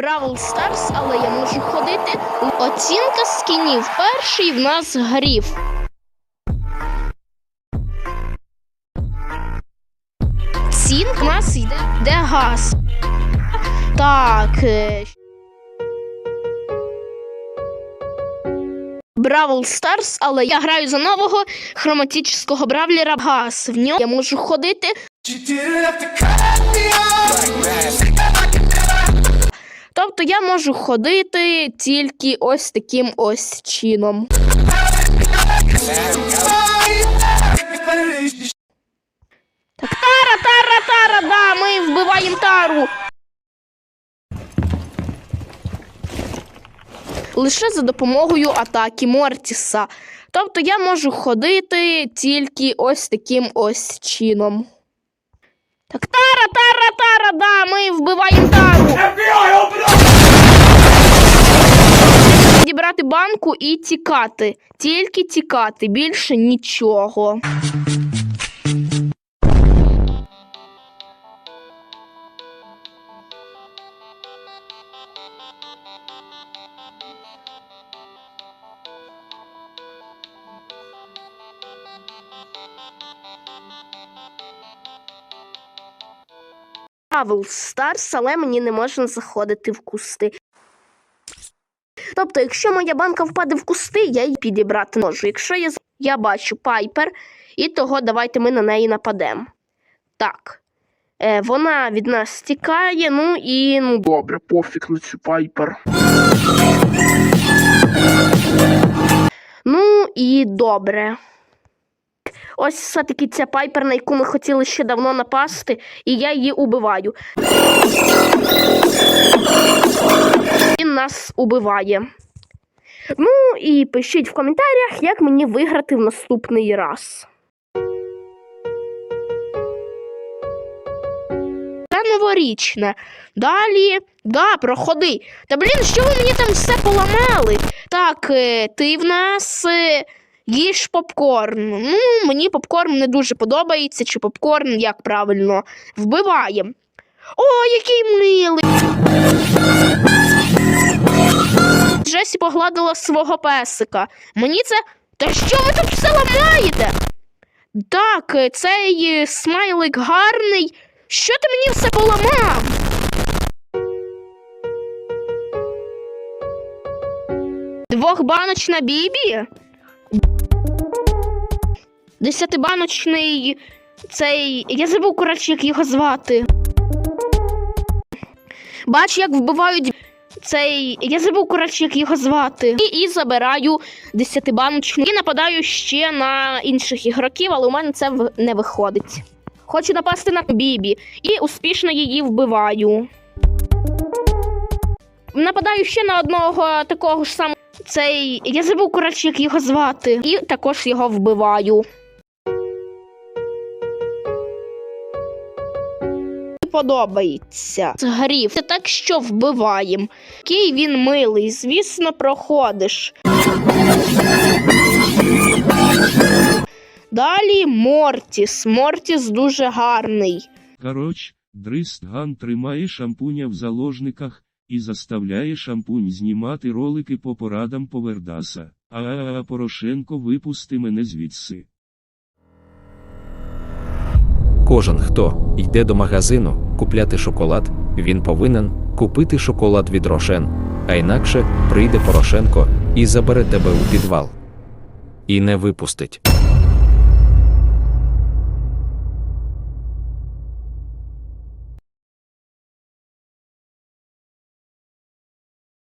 Бравл Старс, але я можу ходити. Оцінка скінів. Перший в нас гріф. Цін в нас йде де газ. Так. е, Бравл Старс, але я граю за нового хроматичного бравлера Газ. В ньому я можу ходити. Тобто я можу ходити тільки ось таким ось чином. Так, тара, тара, тара, да, ми вбиваємо тару. Лише за допомогою атаки Мортіса. Тобто я можу ходити тільки ось таким ось чином. Так, тара, тара, тара, да, ми вбиваємо Дібрати банку і тікати. Тільки тікати, більше нічого. Бравл Старс, але мені не можна заходити в кусти. Тобто, якщо моя банка впаде в кусти, я її підібрати можу. Якщо я, я бачу пайпер, і того давайте ми на неї нападемо. Так. Е, вона від нас тікає, ну і ну добре, пофіг на цю пайпер. Ну і добре. Ось все-таки ця пайпер, на яку ми хотіли ще давно напасти, і я її убиваю. Нас убиває. Ну і пишіть в коментарях, як мені виграти в наступний раз. Це новорічне. Далі. Да, проходи. Та блін, що ви мені там все поламали? Так, е, ти в нас. е, Їж попкорн. Ну, мені попкорн не дуже подобається, чи попкорн, як правильно, вбиваємо. О, який милий. Джесі погладила свого песика. Мені це. Та що ви тут все ламаєте? Так, цей е, смайлик гарний. Що ти мені все поламав? Двохбаночна бібі? Десятибаночний цей. Я забув, коротше, як його звати. Бач, як вбивають цей. Я забув, коротше, як його звати. І, і забираю десятибаночну. І нападаю ще на інших ігроків, але у мене це не виходить. Хочу напасти на Бібі і успішно її вбиваю. Нападаю ще на одного такого ж самого. Цей. Я забув, коротше, як його звати. І також його вбиваю. Подобається. Згрів. Це так, що вбиваємо. Який він милий, звісно, проходиш. Далі Мортіс. Мортіс дуже гарний. Короч, Дристган тримає шампуня в заложниках і заставляє шампунь знімати ролики по порадам Повердаса. А Порошенко випусти мене звідси. Кожен, хто йде до магазину купляти шоколад, він повинен купити шоколад від Рошен, а інакше прийде Порошенко і забере тебе у підвал. І не випустить.